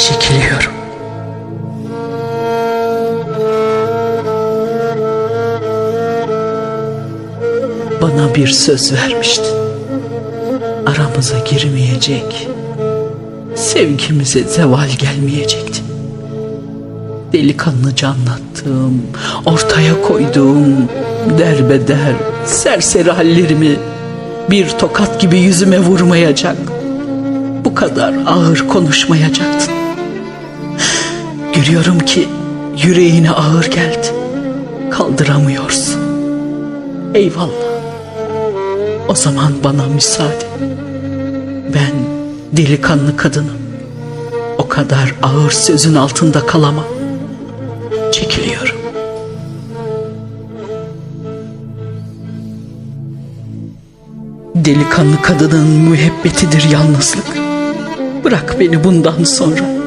Çekiliyorum. Bana bir söz vermiştin. Aramıza girmeyecek. Sevgimize zeval gelmeyecekti. Delikanlıca anlattığım, ortaya koyduğum derbeder, serseri hallerimi bir tokat gibi yüzüme vurmayacak. Bu kadar ağır konuşmayacaktın. Görüyorum ki yüreğine ağır geldi. Kaldıramıyorsun. Eyvallah. O zaman bana müsaade. Ben delikanlı kadınım. O kadar ağır sözün altında kalamam. Çekiliyorum. Delikanlı kadının müebbetidir yalnızlık. Bırak beni bundan sonra.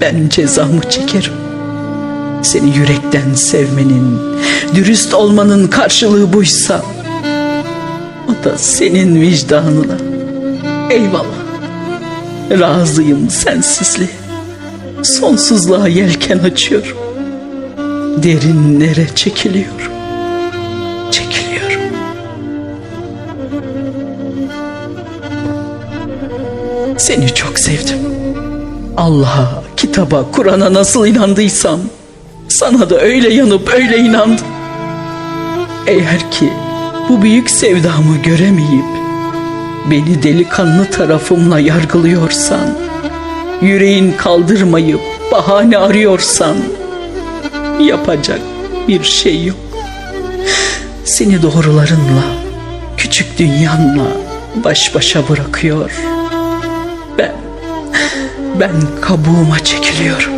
Ben cezamı çekerim. Seni yürekten sevmenin, dürüst olmanın karşılığı buysa o da senin vicdanına. Eyvallah. Razıyım sensizliğe. Sonsuzluğa yelken açıyorum. Derinlere çekiliyorum. Çekiliyorum. Seni çok sevdim. Allah'a, kitaba, Kur'an'a nasıl inandıysam sana da öyle yanıp öyle inandım. Eğer ki bu büyük sevdamı göremeyip beni delikanlı tarafımla yargılıyorsan, yüreğin kaldırmayıp bahane arıyorsan yapacak bir şey yok. Seni doğrularınla, küçük dünyanla baş başa bırakıyor. Ben, kabuğuma çekiliyorum.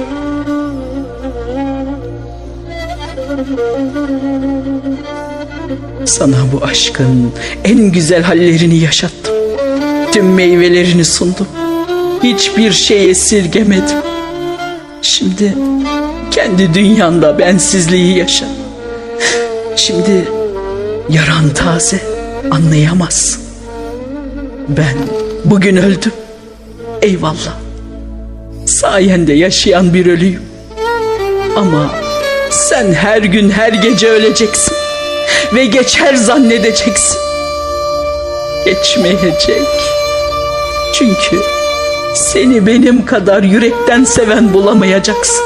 Sana bu aşkın en güzel hallerini yaşattım. Tüm meyvelerini sundum. Hiçbir şey esirgemedim. Şimdi kendi dünyanda bensizliği yaşa. Şimdi yaran taze anlayamazsın. Ben bugün öldüm. Eyvallah. Sayende yaşayan bir ölüyüm. Ama sen her gün her gece öleceksin. Ve geçer zannedeceksin. Geçmeyecek. Çünkü seni benim kadar yürekten seven bulamayacaksın.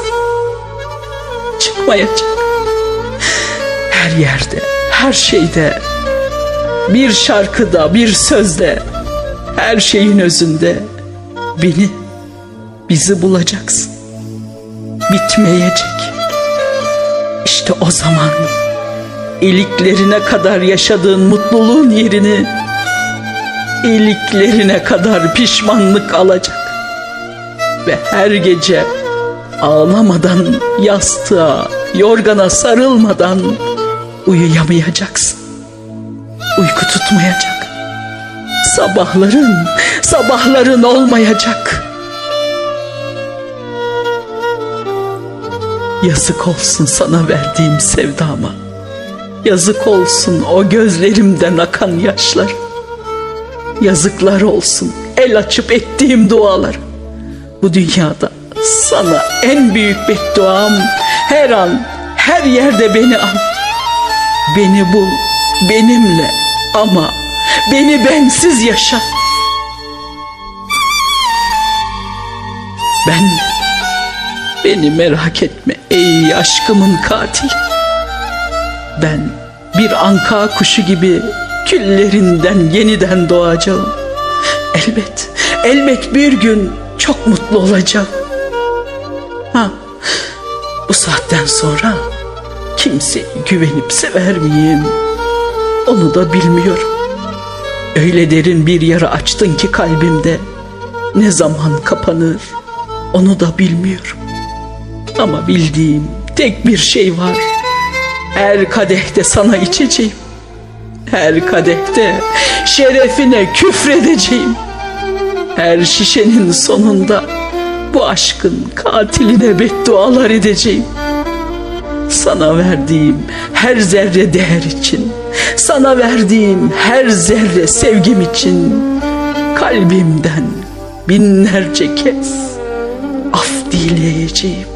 Çıkmayacak. Her yerde, her şeyde, bir şarkıda, bir sözde, her şeyin özünde beni, bizi bulacaksın. Bitmeyecek. İşte o zaman iliklerine kadar yaşadığın mutluluğun yerini iliklerine kadar pişmanlık alacak. Ve her gece ağlamadan yastığa, yorgana sarılmadan uyuyamayacaksın. Uyku tutmayacak. Sabahların, sabahların olmayacak. Yazık olsun sana verdiğim sevdama. Yazık olsun o gözlerimden akan yaşlar. Yazıklar olsun el açıp ettiğim dualar. Bu dünyada sana en büyük bedduam her an her yerde beni al. Beni bul benimle ama beni bensiz yaşa. Ben beni merak etme ey aşkımın katil. Ben bir anka kuşu gibi küllerinden yeniden doğacağım. Elbet, elbet bir gün çok mutlu olacağım. Ha, bu saatten sonra kimseye güvenip sever miyim? Onu da bilmiyorum. Öyle derin bir yara açtın ki kalbimde. Ne zaman kapanır onu da bilmiyorum. Ama bildiğim tek bir şey var. Her kadehte sana içeceğim. Her kadehte şerefine küfredeceğim. Her şişenin sonunda bu aşkın katiline beddualar edeceğim. Sana verdiğim her zerre değer için, sana verdiğim her zerre sevgim için kalbimden binlerce kez affet dileyeceğim.